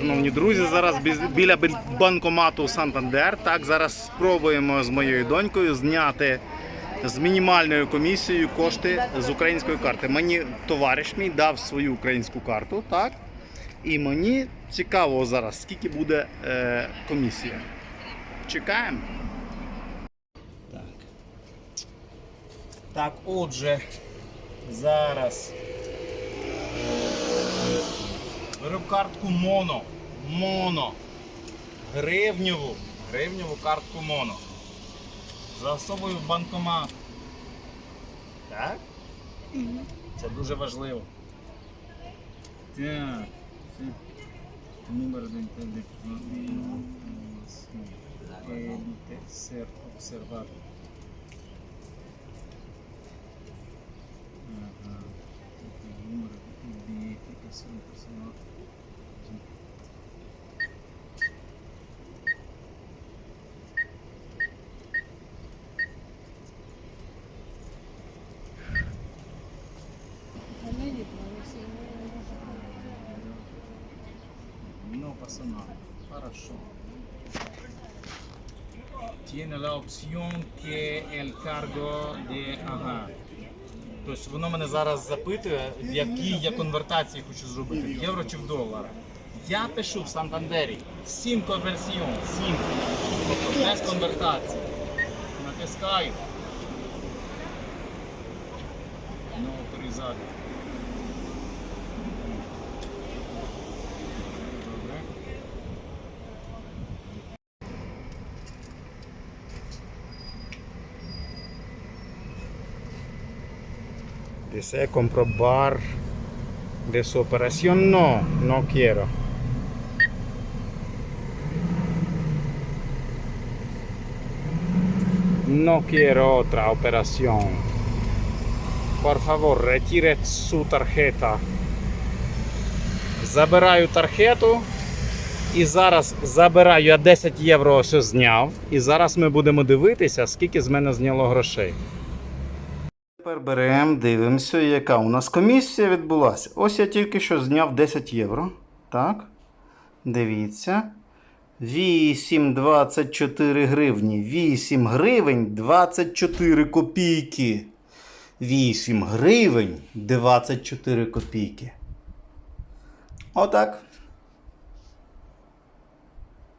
шановні друзі. Зараз біля банкомату Сантандер. Так, зараз спробуємо з моєю донькою зняти з мінімальною комісією кошти з української карти. Мені товариш мій дав свою українську карту, так? І мені цікаво зараз, скільки буде е, комісія. Чекаємо. Так. Так, отже, зараз. Картку моно. Моно. Гривневу. Гривневу картку моно. Засовую в банкомат. Так? Це дуже важливо. Так. Номер Сер обсерватор. Ага. Номер ідентифікаційний персонал. No pasa. Хорошо. Tiene la opción que el cargo de... Ага. Тобто воно мене зараз запитує, в якій я конвертації хочу зробити, в євро чи в долар. Я пишу в Сантандері 7 конверсіон, 7. Тобто без конвертації. Натискаю. Ну. Добре. Desea comprobar de su operación? No, no quiero. No quiero otra operación. Por favor, retire su tarjeta. Забираю тархету. І зараз забираю, я 10 євро ось зняв. І зараз ми будемо дивитися, скільки з мене зняло грошей. Тепер беремо, дивимося, яка у нас комісія відбулася. Ось я тільки що зняв 10 євро. Так. Дивіться. 8,24 гривні. 8 гривень 24 копійки. 8 гривень 24 копійки. Отак.